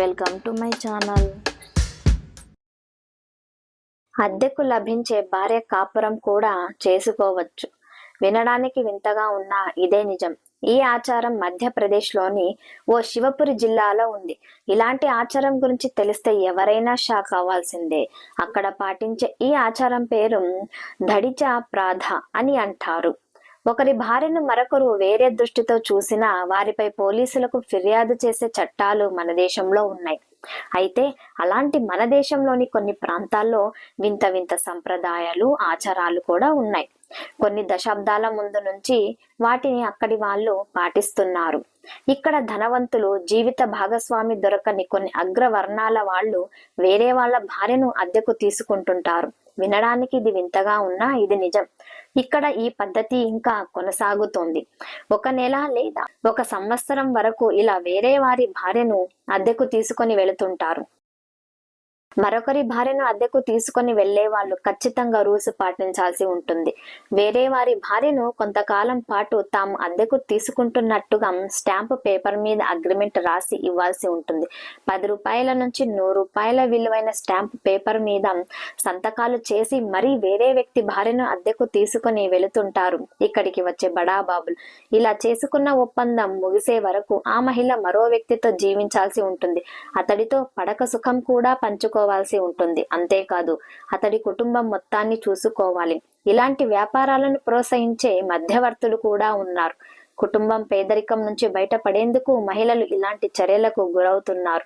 Welcome to my channel అద్దెకు లభించే భార్య కాపురం కూడా చేసుకోవచ్చు. వినడానికి వింతగా ఉన్న ఇదే నిజం. ఈ ఆచారం మధ్యప్రదేశ్లోని ఓ శివపురి జిల్లాలో ఉంది. ఇలాంటి ఆచారం గురించి తెలిస్తే ఎవరైనా షాక్ అవ్వాల్సిందే. అక్కడ పాటించే ఈ ఆచారం పేరు దడిచ ప్రాధ అని అంటారు. ఒకరి భార్యను మరొకరు వేరే దృష్టితో చూసినా వారిపై పోలీసులకు ఫిర్యాదు చేసే చట్టాలు మన దేశంలో ఉన్నాయి. అయితే అలాంటి మన దేశంలోని కొన్ని ప్రాంతాల్లో వింత వింత సంప్రదాయాలు ఆచారాలు కూడా ఉన్నాయి. కొన్ని దశాబ్దాల ముందు నుంచి వాటిని అక్కడి వాళ్ళు పాటిస్తున్నారు. ఇక్కడ ధనవంతులు జీవిత భాగస్వామి దొరకని కొన్ని అగ్రవర్ణాల వాళ్ళు వేరే వాళ్ళ భార్యను అద్దెకు తీసుకుంటుంటారు. వినడానికి ఇది వింతగా ఉన్నా ఇది నిజం. ఇక్కడ ఈ పద్ధతి ఇంకా కొనసాగుతోంది. ఒక నెల లేదా ఒక సంవత్సరం వరకు ఇలా వేరే వారి భార్యను అద్దెకు తీసుకొని వెళుతుంటారు. మరొకరి భార్యను అద్దెకు తీసుకొని వెళ్ళే వాళ్ళు ఖచ్చితంగా రూల్స్ పాటించాల్సి ఉంటుంది. వేరే వారి భార్యను కొంతకాలం పాటు తాము అద్దెకు తీసుకుంటున్నట్టుగా స్టాంప్ పేపర్ మీద అగ్రిమెంట్ రాసి ఇవ్వాల్సి ఉంటుంది. పది రూపాయల నుంచి నూరు రూపాయల విలువైన స్టాంప్ పేపర్ మీద సంతకాలు చేసి మరీ వేరే వ్యక్తి భార్యను అద్దెకు తీసుకొని వెళుతుంటారు. ఇక్కడికి వచ్చే బడాబాబులు. ఇలా చేసుకున్న ఒప్పందం ముగిసే వరకు ఆ మహిళ మరో వ్యక్తితో జీవించాల్సి ఉంటుంది. అతడితో పడక సుఖం కూడా పంచుకో చూసుకోవాల్సి ఉంటుంది. అంతేకాదు అతడి కుటుంబం మొత్తాన్ని చూసుకోవాలి. ఇలాంటి వ్యాపారాలను ప్రోత్సహించే మధ్యవర్తులు కూడా ఉన్నారు. కుటుంబం పేదరికం నుంచి బయటపడేందుకు మహిళలు ఇలాంటి చర్యలకు గురవుతున్నారు.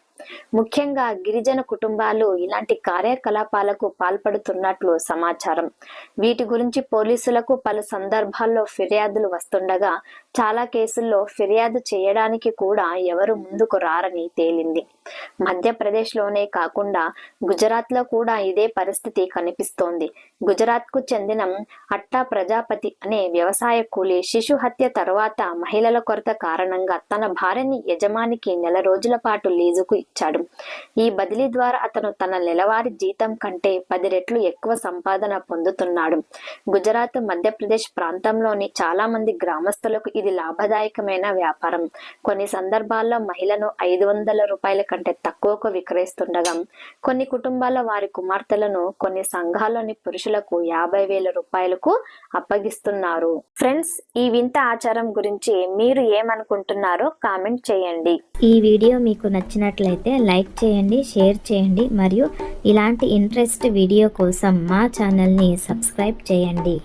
ముఖ్యంగా గిరిజన కుటుంబాలు ఇలాంటి కార్యకలాపాలకు పాల్పడుతున్నట్లు సమాచారం. వీటి గురించి పోలీసులకు పలు సందర్భాల్లో ఫిర్యాదులు వస్తుండగా చాలా కేసుల్లో ఫిర్యాదు చేయడానికి కూడా ఎవరు ముందుకు రారని తేలింది. మధ్యప్రదేశ్లోనే కాకుండా గుజరాత్లో కూడా ఇదే పరిస్థితి కనిపిస్తోంది. గుజరాత్కు చెందిన అట్టా ప్రజాపతి అనే వ్యవసాయ కూలి శిశు హత్య తర్వాత మహిళల కొరత కారణంగా తన భార్యని యజమానికి నెల రోజుల పాటు లీజుకు ఇచ్చాడు. ఈ బదిలీ ద్వారా అతను తన నెలవారీ జీతం కంటే పది రెట్లు ఎక్కువ సంపాదన పొందుతున్నాడు. గుజరాత్ మధ్యప్రదేశ్ ప్రాంతంలోని చాలా మంది గ్రామస్తులకు ఇది లాభదాయకమైన వ్యాపారం. కొన్ని సందర్భాల్లో మహిళను ఐదు వందల రూపాయల కంటే తక్కువకు విక్రయిస్తుండగా కొన్ని కుటుంబాల వారి కుమార్తెలను కొన్ని సంఘాల్లోని పురుషులకు యాభై వేల రూపాయలకు అప్పగిస్తున్నారు. ఫ్రెండ్స్ ఈ వింత ఆచారం గురించి మీరు ఏమనుకుంటున్నారో కామెంట్ చేయండి. ఈ వీడియో మీకు నచ్చినట్లయితే నచ్చినట్లయితే లైక్ చేయండి షేర్ చేయండి మరియు ఇలాంటి ఇంట్రెస్ట్ వీడియో కోసం మా ఛానల్ని సబ్స్క్రైబ్ చేయండి.